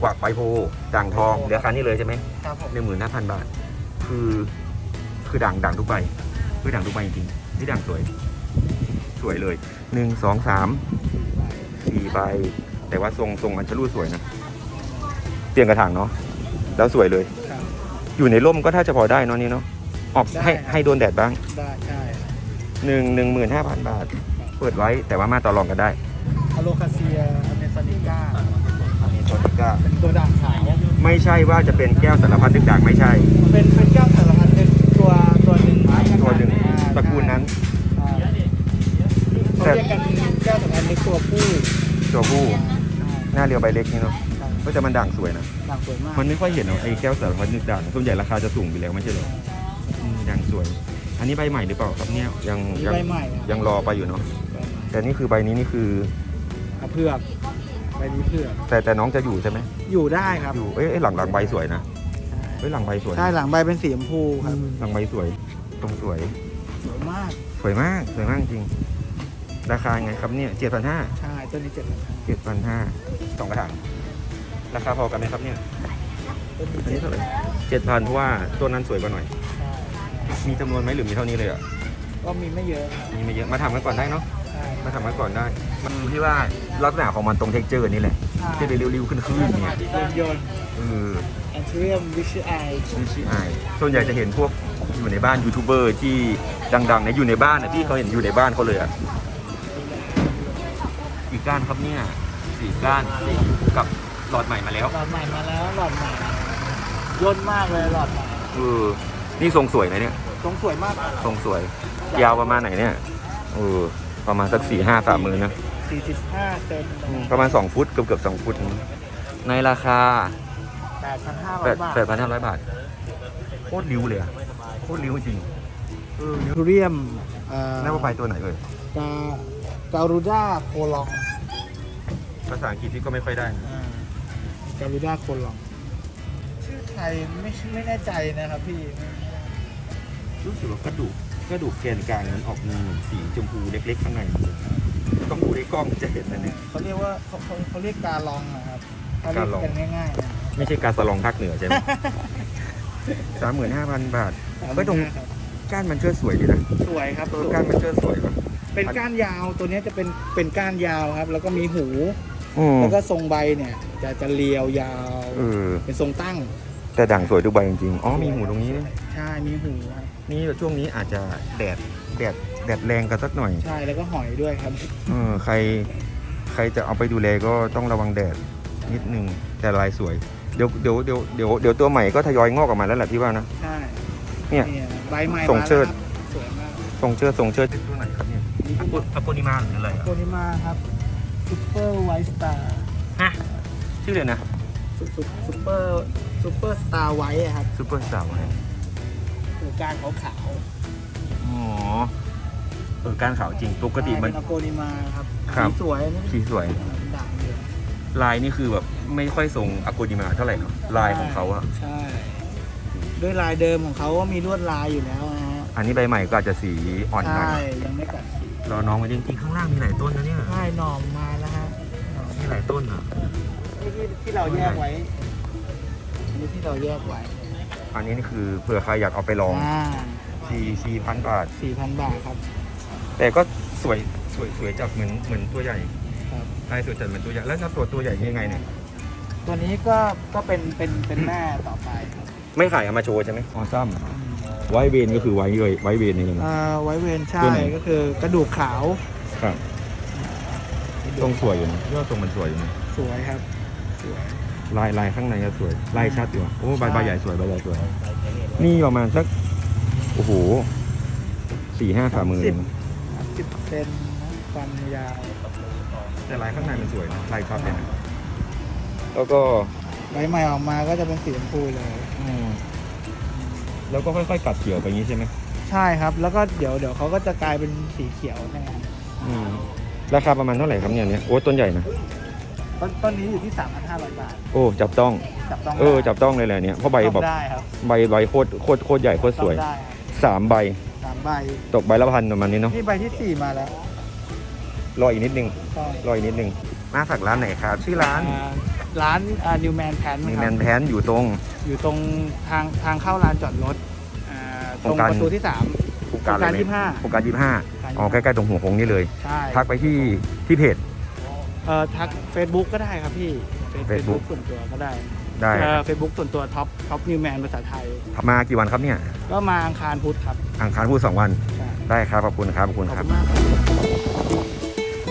กวักใบโพด่างทองเหลือคันนี้เลยใช่ไหมครับผมหนึ่งหมื่นห้าพันบาท คือคือด่างด่างทุกใบคือด่างทุกใบจริงๆนี่ด่างสวย สวยเลยหนึ่งสองสามสี่ใบ แต่ว่าทรงทรงมันชะลูดสวยนะเปลี่ยนกระถางเนาะแล้วสวยเลย ครับ อยู่ในร่มก็ถ้าจะพอได้เนอะนี่เนาะออกได้ให้ครับ ให้โดนแดดบ้างได้ใช่หนึ่งหนึ่งหมื่นห้าพันบาท เปิดไว้แต่ว่ามาต่อรองกันได้อะโลคาเซียอเมซานิก้าอันนี้ ตัวนี้ก็เป็นตัวด่างขาวไม่ใช่ว่าจะเป็นแก้วสารพัดนึกด่างไม่ใช่ เป็นเป็นแก้วสารพัดนึกตัวตัวหนึ่งตัวหนึ่งอ่าตระกูลนั้นใช่เขาเรียกกันแก้วสารพัดนึกตัวผู้ตัวผู้ใช่หน้าเรียวใบเล็กนี่เนาะใช่ก็จะมันด่างสวยนะ ด่างสวยมากมันไม่ค่อยเห็นหรอกไอ้แก้วสารพัดนึกด่างส่วนใหญ่ราคาจะสูงไปแล้วไม่ใช่เหรออืมด่างสวย อันนี้ใบใหม่หรือเปล่าครับเนี่ยยังมียังใบใหม่อะยังรอไปอยู่เนาะ ใบใหม่แต่นี่คือใบนี้นี่คือ อะเผือกใบนี้เผือกแต่แต่น้องจะอยู่ใช่ไหมอยู่ได้ครับอยู่เอ้ยเอ้ยหลังหลังใบสวยนะเอ้ยหลังใบสวย ใช่หลังใบเป็นสีชมพูครับหลังใบสวย ตรงสวย สวยมากสวยมากสวยมากจริง ราคาไงครับเนี่ยเจ็ดพันห้าใช่ตัวนี้เจ็ดพันห้าเจ็ดพันห้าสองกระถางราคาพอกันไหมครับเนี่ยตัวนี้อันเจ็นี้ดเท่าไหร่เจ็ดพันเพราะว่าตัวนั้นสวยกว่าหน่อย ใช่มีจำนวนไหมหรือมีเท่านี้เลยอะก็มีไม่เยอะครับมีไม่เยอะมาทำกันก่อนได้เนาะ ใช่มาทำกันก่อนได้ มันอยู่ที่ว่าลักษณะของมันตรงเท็กเจอร์นี่แหละที่เป็นริ้วๆขึ้นๆเนี่ยยนต์ยนต์เออแอนเทรียมวิชไอนี่ชื่อไอส่วนใหญ่จะเห็นพวกอยู่ในบ้านยูทูบเบอร์ที่ดังๆเนี่ยอยู่ในบ้านนะพี่เขาเห็นอยู่ในบ้านเขาเลยอะอีกก้านครับเนี่ยสี่ก้านกับหลอดใหม่มาแล้วหลอดใหม่มาแล้วหลอดใหม่ยนต์มากเลยหลอดใหม่เออนี่ทรงสวยนะเนี่ยทรงสวยมากทรงสวย ยาวประมาณไหนเนี่ยเออ ประมาณสักสี่ห้าฝ่ามือนะ45เซนอืมประมาณ2ฟุตเกือบเกือบสองฟุตนะในราคา8,500แปดบาทแปดพันห้าร้อยบาทโคตรริ้วเลยอะโคตรริ้วจริงเออริ้วทูเรียมเอ่อหน้าว่าไปตัวไหนเอ่ยกาการูด้าโคลองภาษาอังกฤษพี่ก็ไม่ค่อยได้นะอ่าการูด้าโคลองชื่อไทยไม่ไม่แน่ใจนะครับพี่รู้สึกว่ากระดูก กระดูกแกนกลางมันออกมีสีชมพูเล็กๆข้างในต้องดูในกล้องจะเห็นนะเนี่ย เขาเรียกว่าเขาเขาเขาเรียกกาลองนะครับถ้าเรียกาลอง กันง่ายๆนะไม่ใช่การสลองภาคเหนือใช่ไหมสามหมื่นห้าพันบาท เฮ้ยตรง ครับก้านมันเชื่อสวยดีนะสวยครับเอสอวยก้านมันเชื่อสวยป่ะเป็นก้านยาวตัวเนี้ยจะเป็นเป็นก้านยาวครับ แล้วก็มีหู อืมแล้วก็ทรงใบเนี่ยจะจะเรียวยาว เออเป็นทรงตั้งแต่ด่างสวยทุกใบจริงๆอ๋อมีหูตรงนี้ด้วยใช่มีหูครับ นี่ช่วงนี้อาจจะแดดแดดแดดแรงกันสักหน่อย ใช่แล้วก็หอยด้วยครับ เออใครใครจะเอาไปดูแลก็ต้องระวังแดดนิดนึงแต่ลายสวยเดี๋ยวเดี๋ยวเดี๋ยวเดี๋ยวเดี๋ยวตัวใหม่ก็ทยอยงอกออกมาแล้วแหละพี่ว่านะ ใช่เนี่ยใบใหม่ทรงเชิดมาแล้วครับสวยมากทรงเชิดทรงเชิดตัวไหนครับเนี่ยอโปอโปนิมาหรืออะไรอะตัวนี้มาครับซูเปอร์ไวท์สตาร์ฮะชื่อเลยนะซูเปอร์ซูเปอร์สตาร์ไวท์ครับซูเปอร์สตาร์ไว้ หูการขาวขาวอ๋อเออการขาวจริงปกติมันเป็นอโกนิมาครับครับ สีสวยนี่สีสวย ด่างเดียวลายนี่คือแบบไม่ค่อยทรงอโกนิมาเท่าไหร่เนาะลายของเขาอะใช่ด้วยลายเดิมของเขาก็มีลวดลายอยู่แล้วนะฮะอันนี้ใบใหม่ก็อาจจะสีอ่อนหน่ใช่อยยังไม่กัดสีรอน้องมาจริงๆข้างล่างมีหลายต้นนะเนี่ยใช่หน่อมมาแล้วฮะหน่อม มีหลายต้นอะนี่ที่ที่เราแยกไว้อันนี้ที่เราแยกไว้ อันนี้นี่คือเผื่อใครอยากเอาไปลองอ่าสี่สี่พันบาท สี่พันบาทครับ แต่ก็สวยสวยสวยจับเหมือนเหมือนตัวใหญ่ครับลายสวยจัดเหมือนตัวใหญ่แล้วถ้าตัวตัวใหญ่ยังไงเนี่ยตัวนี้ก็ก็เป็นเป็นเป็นแม่ต่อไปครับไม่ขายเอามาโชว์ใช่ไหมออซัมไวเบนก็คือไวเลยไวเบนนี่เลยนะอ่าไว้เวนใช่ตัวไหน ก็คือกระดูกขาวครับทรงสวยอยู่นะยอดทรงมันสวยอยู่นะสวยครับ สวย ลายลายข้างในก็สวยลายชัดอยู่อะโอ้ใบใช่ใบใหญ่สวยใบใหญ่สวย นี่ประมาณสักโอ้โหสี่ห้าฝ่ามือสิบ สิบเซนนะความยาวแต่ลายข้างในมันสวยนะลายชัดเลยนะแล้วก็ใบใหม่ออกมาก็จะเป็นสีชมพูเลย อืมแล้วก็ค่อยๆกัดเขียวไปอย่างนี้ใช่ไหมใช่ครับ แล้วก็เดี๋ยวเดี๋ยวเขาก็จะกลายเป็นสีเขียวแทนอืมราคาประมาณเท่าไหร่ครับเนี่ยเนี่ยโอ้ต้นใหญ่นะ ต้นต้นนี้อยู่ที่ 3,500 บาท โอ้จับต้อง จับต้องเออจับต้องเลยแหละเนี่ยเพราะใบใบแบบได้ครับใบใบโคตรโคตรโคตรใหญ่โคตรสวยต้องได้ครับสามใบสามใบ ตกใบละพันประมาณนี้เนาะนี่ใบที่สี่มาแล้วรออีกนิดนึงก็รออีกนิดนึงมาฝากร้านไหนครับชื่อร้านอ่าร้านนิวแมนแพนมีคแมรับนแพนอยู่ตรง อยู่ตรงทางทางเข้าลานจอดรถอ่าโคตรรงงการ ประตูที่สามโครงการอะไรโครงการไหมยี่สิบห้าโครงการยี่สิบห้าการอ๋อใกล้ๆตรงหัวโค้งนี่เลย ใช่ทักไปที่ที่เพจ เอ่อทัก Facebook ก็ได้ครับพี่ Facebook Facebook ส่วนตัวก็ได้ได้ครับเฟซบุ๊กส่วนตัวท็อปท็อปนิวแมนภาษาไทย มากี่วันครับเนี่ยก็มาอังคารพุธครับอังคารพูดสองวันใช่ได้ครับขอบคุณครับขอบคุณขอบครับ คุณมากครับ